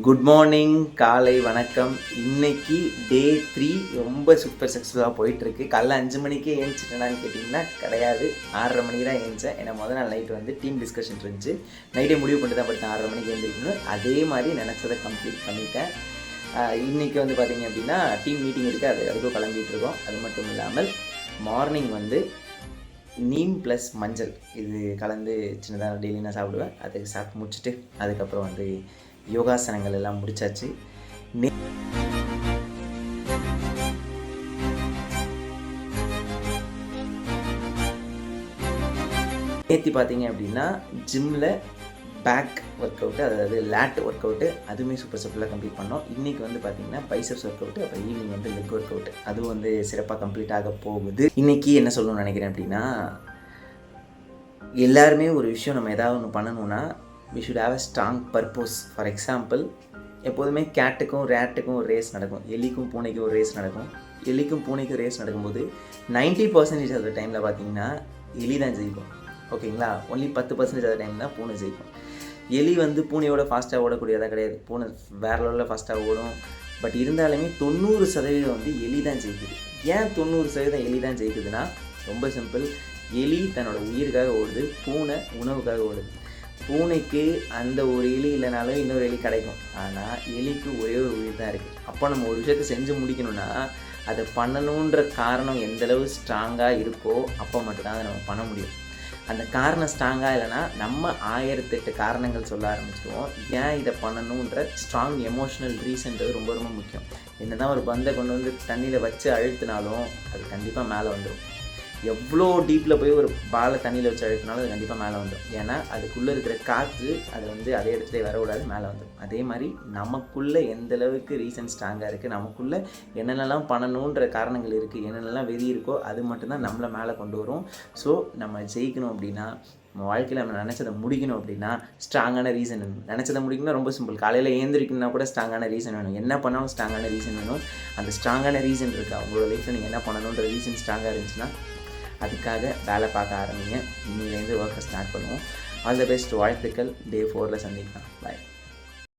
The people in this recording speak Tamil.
குட் மார்னிங் காலை வணக்கம். இன்னைக்கு டே த்ரீ ரொம்ப சூப்பர் சக்ஸஸ்ஃபுல்லாக போயிட்டுருக்கு. காலைல அஞ்சு மணிக்கே ஏஞ்சிட்டேனான்னு கேட்டிங்கன்னா கிடையாது. ஆறரை மணிக்கு தான் ஏஞ்சேன். ஏன்னா முதல் நாள் நைட்டு வந்து டீம் டிஸ்கஷன் இருந்துச்சு. நைட்டே முடிவு பண்ணிட்டு தான் படுத்தேன். ஆறரை மணிக்கு எழுந்திருக்கணும் அதே மாதிரி நினச்சதை கம்ப்ளீட் பண்ணிட்டேன். இன்றைக்கி இன்னைக்கு வந்து பார்த்தீங்க அப்படின்னா டீம் மீட்டிங் இருக்குது அது அதுக்கும் கிளம்பிகிட்டு இருக்கோம். அது மட்டும் இல்லாமல் மார்னிங் வந்து நீம் ப்ளஸ் மஞ்சள். இது கலந்து சின்னதாக டெய்லி நான் சாப்பிடுவேன். அதுக்கு சாப்பிட்டு முடிச்சுட்டு அதுக்கப்புறம் வந்து யோகாசனங்கள் எல்லாம் முடிச்சாச்சு. நே- நேற்று பார்த்தீங்க அப்படின்னா ஜிம்மில் பேக் ஒர்க் அவுட்டு அதாவது லேட் ஒர்க் அவுட்டு அதுவுமே சூப்பர் சூப்பராக கம்ப்ளீட் பண்ணோம். இன்றைக்கி வந்து பார்த்தீங்கன்னா பைசப்ஸ் ஒர்க் அவுட்டு அப்புறம் ஈவினிங் வந்து லெக் ஒர்க் அவுட் அதுவும் வந்து சிறப்பாக கம்ப்ளீட் ஆக போகுது. இன்றைக்கி என்ன சொல்லணும்னு நினைக்கிறேன் அப்படின்னா எல்லாருமே ஒரு விஷயம் நம்ம ஏதாவது ஒன்று பண்ணணும்னா we should have a strong purpose for example எப்போதுமே கேட்டுக்கும் ரேட்டுக்கும் ஒரு ரேஸ் நடக்கும். எலிக்கும் பூனைக்கும் ஒரு ரேஸ் நடக்கும். எலிக்கும் பூனைக்கும் ரேஸ் நடக்கும்போது 90% பர்சன்டேஜ் ஆஃப் டைமில் பார்த்தீங்கன்னா எலி தான் ஜெயிக்கும். ஓகேங்களா? ஒன்லி பத்து பர்சன்டேஜ் ஆஃப் டைம் தான் பூனை ஜெயிக்கும். எலி வந்து பூனையோட ஃபாஸ்ட்டாக ஓடக்கூடியதாக கிடையாது. பூனை வேற லெவலில் ஃபாஸ்ட்டாக ஓடும். பட் இருந்தாலுமே தொண்ணூறு சதவீதம் வந்து எலி தான் ஜெயிக்குது. ஏன் தொண்ணூறு சதவீதம் எலி தான் ஜெயிக்குதுன்னா ரொம்ப சிம்பிள் எலி தன்னோட உயிருக்காக ஓடுது பூனை உணவுக்காக ஓடுது. பூனைக்கு அந்த ஒரு எலி இல்லைனாலும் இன்னொரு எலி கிடைக்கும். ஆனால் எலிக்கு ஒரே ஒரு உயிர் தான் இருக்குது அப்போ நம்ம ஒரு விஷயத்தை செஞ்சு முடிக்கணும்னா அதை பண்ணணுன்ற காரணம் எந்தளவு ஸ்ட்ராங்காக இருக்கோ அப்போ மட்டும்தான் அதை நம்ம பண்ண முடியும். அந்த காரணம் ஸ்ட்ராங்காக இல்லைன்னா நம்ம ஆயிரத்தெட்டு காரணங்கள் சொல்ல ஆரம்பிச்சிடுவோம். ஏன் இதை பண்ணணுன்ற ஸ்ட்ராங் எமோஷனல் ரீசன்றது ரொம்ப ரொம்ப முக்கியம். என்னதான் ஒரு பந்தை கொண்டு வந்து தண்ணியில் வச்சு அழுத்தினாலும் அது கண்டிப்பாக மேலே வந்துடும் எவ்வளோ டீப்பில் போய் ஒரு பாலை தண்ணியில் வச்சு அழுத்தினாலும் அது கண்டிப்பாக மேலே வந்துடும் ஏன்னா அதுக்குள்ளே இருக்கிற காற்று அது வந்து அதே இடத்துல வரக்கூடாது மேலே வந்துடும் அதே மாதிரி நமக்குள்ளே எந்த அளவுக்கு ரீசன் ஸ்ட்ராங்காக இருக்குது நமக்குள்ளே என்னென்னலாம் பண்ணணுன்ற காரணங்கள் இருக்குது என்னென்னலாம் வெறி இருக்கோ அது மட்டும்தான் நம்மளை மேலே கொண்டு வரும். ஸோ நம்ம ஜெயிக்கணும் அப்படின்னா நம்ம வாழ்க்கையில் நம்ம நினச்சதை முடிக்கணும் அப்படின்னா ஸ்ட்ராங்கான ரீசன் வேணும். நினச்சதை முடிக்கணும்னா ரொம்ப சிம்பிள் காலையில் ஏந்திரிக்கணும்னா கூட ஸ்ட்ராங்கான ரீசன் வேணும். என்ன பண்ணாலும் ஸ்ட்ராங்கான ரீசன் வேணும். அந்த ஸ்ட்ராங்கான ரீசன் இருக்கா? உங்களோட லைஃப்பில் நீங்கள் என்ன பண்ணணுன்ற ரீசன் ஸ்ட்ராங்காக இருந்துச்சுன்னா அதுக்காக வேலை பார்க்க ஆரம்பிங்க. இன்னிலேருந்து ஒர்க்கை ஸ்டார்ட் பண்ணுவோம். ஆல் த பெஸ்ட் வாழ்த்துக்கள். டே ஃபோரில் சந்திக்கலாம். பாய்